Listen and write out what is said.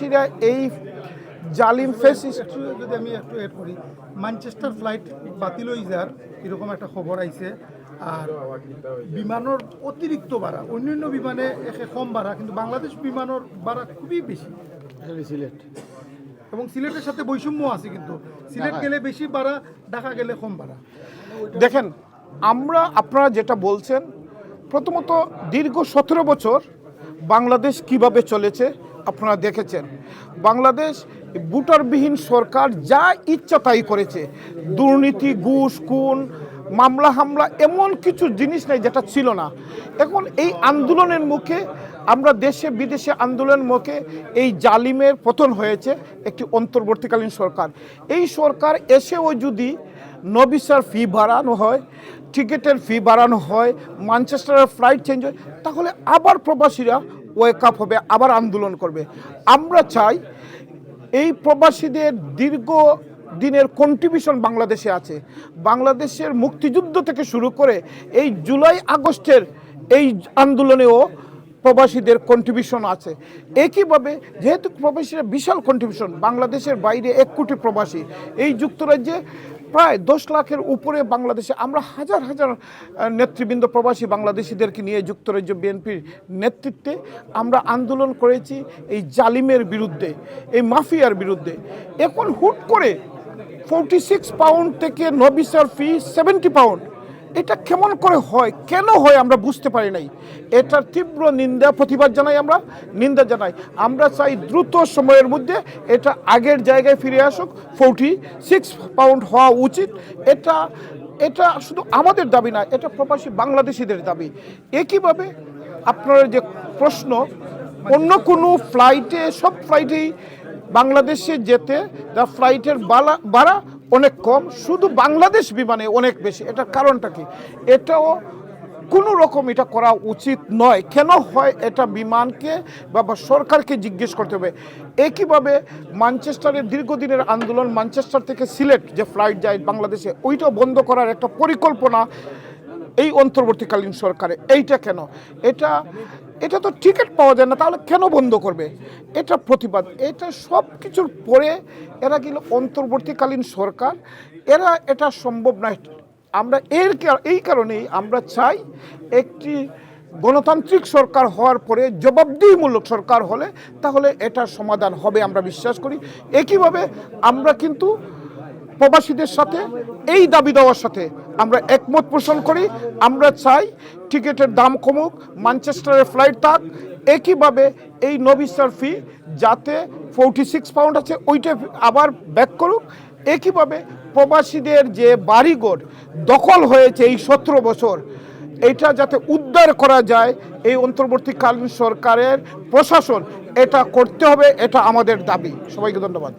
সেটা এই জালিম ফেস যদি আমি একটু এড করি ম্যানচেস্টার ফ্লাইট বাতিল হয়ে যার এরকম একটা খবর আইছে আর বিমানের অতিরিক্ত ভাড়া অন্যান্য বিমানে একে কম ভাড়া কিন্তু বাংলাদেশ বিমানের ভাড়া খুবই বেশি। সিলেট এবং সিলেটের সাথে বৈষম্য আছে কিন্তু। সিলেট গেলে বেশি ভাড়া ঢাকা গেলে কম ভাড়া। দেখেন আমরা আপনারা যেটা বলছেন প্রথমত দীর্ঘ সতেরো বছর বাংলাদেশ কীভাবে চলেছে আপনারা দেখেছেন। বাংলাদেশ বুটারবিহীন সরকার যা ইচ্ছা তাই করেছে। দুর্নীতি, ঘুষ, খুন, মামলা, হামলা এমন কিছু জিনিস নেই যেটা ছিল না। এখন এই আন্দোলনের মুখে আমরা দেশে বিদেশে আন্দোলনের মুখে এই জালিমের পতন হয়েছে একটি অন্তর্বর্তীকালীন সরকার। এই সরকার এসেও যদি নবিসার ফি বাড়ানো হয়, টিকিটের ফি বাড়ানো হয় ম্যানচেস্টারের ফ্লাইট চেঞ্জ হয়, তাহলে আবার প্রবাসীরা ওয়েক আপ হবে, আবার আন্দোলন করবে। আমরা চাই এই প্রবাসীদের দীর্ঘ দিনের কন্ট্রিবিউশন বাংলাদেশে আছে। বাংলাদেশের মুক্তিযুদ্ধ থেকে শুরু করে এই জুলাই আগস্টের এই আন্দোলনেও প্রবাসীদের কন্ট্রিবিউশন আছে। একইভাবে যেহেতু প্রবাসীরা বিশাল কন্ট্রিবিউশন বাংলাদেশের বাইরে এক কোটি প্রবাসী, এই যুক্তরাজ্যে প্রায় দশ লাখের উপরে বাংলাদেশে, আমরা হাজার হাজার নেতৃবৃন্দ প্রবাসী বাংলাদেশিদেরকে নিয়ে যুক্তরাজ্য বিএনপির নেতৃত্বে আমরা আন্দোলন করেছি এই জালিমের বিরুদ্ধে, এই মাফিয়ার বিরুদ্ধে। এখন হুট করে ফোরটি সিক্স পাউন্ড থেকে নবিসার ফি সেভেন্টি পাউন্ড এটা কেমন করে হয়, কেন হয় আমরা বুঝতে পারি নাই। এটার তীব্র নিন্দা, প্রতিবাদ জানাই আমরা, নিন্দা জানাই। আমরা চাই দ্রুত সময়ের মধ্যে এটা আগের জায়গায় ফিরে আসুক, ফোরটি সিক্স পাউন্ড হওয়া উচিত। এটা এটা শুধু আমাদের দাবি না, এটা প্রবাসী বাংলাদেশিদের দাবি। একইভাবে আপনার যে প্রশ্ন, অন্য কোনো ফ্লাইটে সব ফ্লাইটেই বাংলাদেশে যেতে দা ফ্লাইটের বালা ভাড়া অনেক কম, শুধু বাংলাদেশ বিমানে অনেক বেশি। এটার কারণটা কি? এটাও কোনো রকম এটা করা উচিত নয়। কেন হয় এটা বিমানকে বা সরকারকে জিজ্ঞেস করতে হবে? একইভাবে মানচেস্টারের দীর্ঘদিনের আন্দোলন, মানচেস্টার থেকে সিলেট যে ফ্লাইট যায় বাংলাদেশে ওইটা বন্ধ করার একটা পরিকল্পনা এই অন্তর্বর্তীকালীন সরকারে। এইটা কেন? এটা এটা তো টিকিট পাওয়া যায় না, তাহলে কেন বন্ধ করবে? এটা প্রতিবাদ। এটা সব কিছুর পরে এরা গেল অন্তর্বর্তীকালীন সরকার। এরা এটা সম্ভব নয়। আমরা এর এই কারণেই আমরা চাই একটি গণতান্ত্রিক সরকার হওয়ার পরে, জবাবদিহিমূলক সরকার হলে তাহলে এটা সমাধান হবে, আমরা বিশ্বাস করি। একইভাবে আমরা কিন্তু প্রবাসীদের সাথে, এই দাবি দেওয়ার সাথে আমরা একমত পোষণ করি। আমরা চাই টিকিটের দাম কমুক ম্যানচেস্টারের ফ্লাইট থাক। একইভাবে এই নবিসার ফি যাতে ফোরটি সিক্স পাউন্ড আছে, ওইটা আবার ব্যাক করুক। একইভাবে প্রবাসীদের যে বাড়িঘর দখল হয়েছে এই সতেরো বছর এটা যাতে উদ্ধার করা যায়, এই অন্তর্বর্তীকালীন সরকারের প্রশাসন এটা করতে হবে, এটা আমাদের দাবি। সবাইকে ধন্যবাদ।